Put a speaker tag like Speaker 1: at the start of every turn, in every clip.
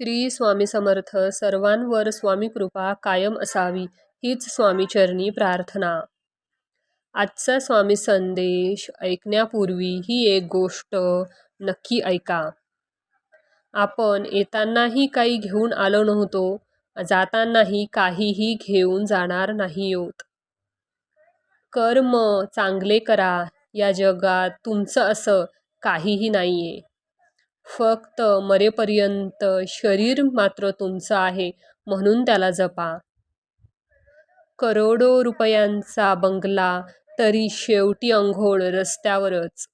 Speaker 1: श्री स्वामी समर्थ सर्वांवर स्वामी कृपा कायम असावी हीच स्वामीचरणी प्रार्थना. आजचा स्वामी संदेश ऐकण्यापूर्वी ही एक गोष्ट नक्की ऐका. आपण येतानाही काही घेऊन आलो नव्हतो जातानाही काहीही घेऊन जाणार नाही आहोत कर्म चांगले करा या जगात तुमचं असं काहीही नाही आहे फक्त मरेपर्यंत शरीर मात्र तुमचं आहे म्हणून त्याला जपा. करोडो रुपयांचा बंगला तरी शेवटी अंघोळ रस्त्यावरच.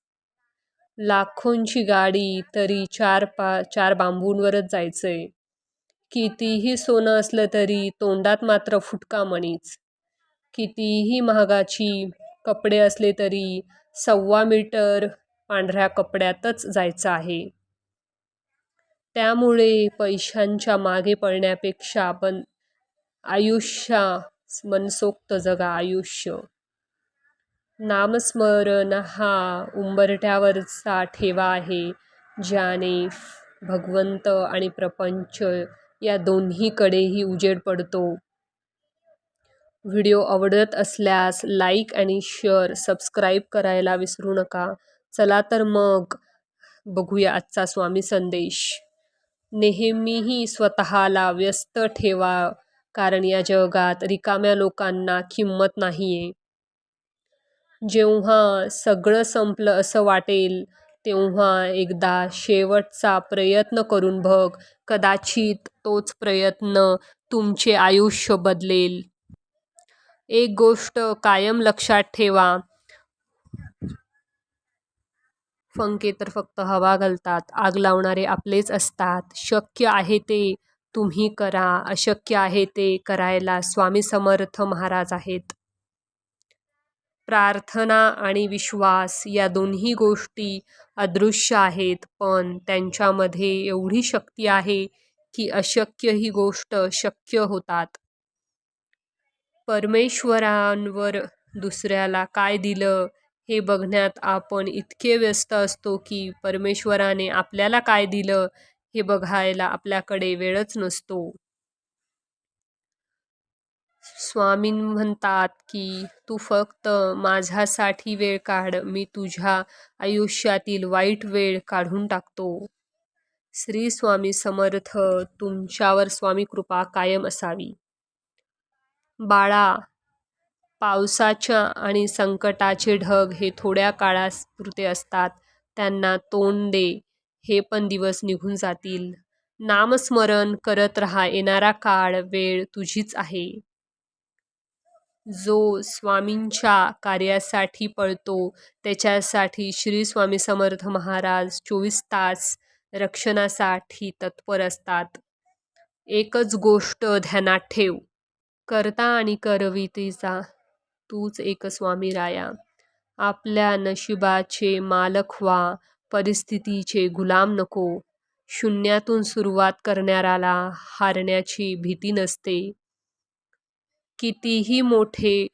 Speaker 1: लाखोंची गाडी तरी चार पा चार बांबूंवरच जायचंय. कितीही सोनं असलं तरी तोंडात मात्र फुटका मणीच. कितीही महागाची कपडे असले तरी सव्वा मीटर पांढऱ्या कपड्यातच जायचं आहे. त्यामुळे पैशांच्या मागे पळण्यापेक्षा आपण आयुष्या मनसोक्त जगा आयुष्य. नामस्मरण हा उंबरठ्यावरचा ठेवा आहे ज्याने भगवंत आणि प्रपंच या दोन्हीकडेही उजेड पडतो. व्हिडिओ आवडत असल्यास लाईक आणि शेअर सबस्क्राईब करायला विसरू नका. चला तर मग बघूया आजचा स्वामी संदेश. नेहमीही स्वतःला व्यस्त ठेवा कारण या जगात रिकाम्या लोकांना किंमत नाही आहे जेव्हा सगळं संपलं असं वाटेल तेव्हा एकदा शेवटचा प्रयत्न करून बघ कदाचित तोच प्रयत्न तुमचे आयुष्य बदलेल. एक गोष्ट कायम लक्षात ठेवा पंखे तर फक्त हवा घालतात आग लावणारे आपलेच असतात. शक्य आहे ते तुम्ही करा अशक्य आहे ते करायला स्वामी समर्थ महाराज आहेत. प्रार्थना आणि विश्वास या दोन्ही गोष्टी अदृश्य आहेत पण त्यांच्यामध्ये एवढी शक्ती आहे की अशक्य ही गोष्ट शक्य होतात. परमेश्वरांवर दुसऱ्याला काय दिलं? हे बघण्यात आपण इतके व्यस्त असतो की परमेश्वराने आपल्याला काय दिलं हे बघायला आपल्याकडे वेळच नसतो. स्वामी म्हणतात की तू फक्त माझ्यासाठी वेळ काढ मी तुझ्या आयुष्यातील वाईट वेळ काढून टाकतो. श्री स्वामी समर्थ तुमच्यावर स्वामी कृपा कायम असावी. बाळा पावसाच्या आणि संकटाचे ढग हे थोड्या काळापुरते असतात. त्यांना तोंड दे हे पण दिवस निघून जातील. नामस्मरण करत राहा येणारा काळ वेळ तुझीच आहे. जो स्वामींच्या कार्यासाठी पळतो त्याच्यासाठी श्री स्वामी समर्थ महाराज चोवीस तास रक्षणासाठी तत्पर असतात. एकच गोष्ट ध्यानात ठेव. करता आणि करवितीचा तूच एक स्वामी राया. आपल्या नशिबाचे मालक व्हा परिस्थितीचे गुलाम नको. शून्यातून सुरुवात करणाऱ्याला हारण्याची भीती नसते. कितीही मोठे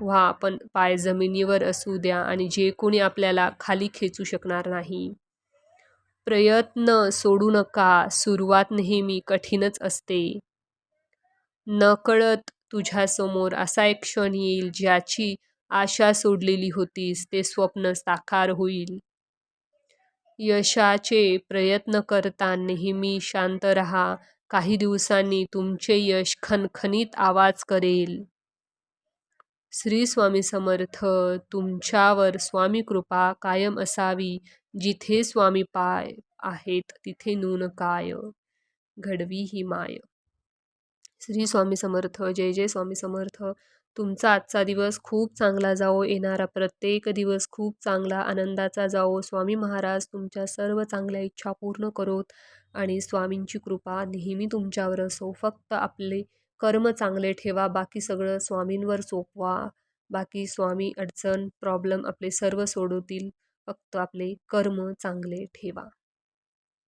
Speaker 1: व्हा पण पाय जमिनीवर असू द्या आणि जे कोणी आपल्याला खाली खेचू शकणार नाही. प्रयत्न सोडू नका सुरुवात नेहमी कठीणच असते. नकळत तुझ्यासमोर असा एक क्षण येईल ज्याची आशा सोडलेली होतीस ते स्वप्न साकार होईल. यशाचे प्रयत्न करता नेहमी शांत रहा. काही दिवसांनी तुमचे यश खणखणीत आवाज करेल. श्री स्वामी समर्थ तुमच्यावर स्वामी कृपा कायम असावी. जिथे स्वामी पाय आहेत तिथे नून काय घडवी ही माय. श्री स्वामी समर्थ जय जय स्वामी समर्थ. तुमचा आजचा दिवस खूप चांगला जाओ येणारा प्रत्येक दिवस खूप चांगला आनंदाचा जाओ स्वामी महाराज तुमच्या सर्व चांगल्या इच्छा पूर्ण करोत आणि स्वामींची कृपा नेहमी तुमच्यावर असो. फक्त आपले कर्म चांगले ठेवा बाकी सगळं स्वामींवर सोपवा. बाकी स्वामी अडचण प्रॉब्लेम आपले सर्व सोडवतील. फक्त आपले कर्म चांगले ठेवा.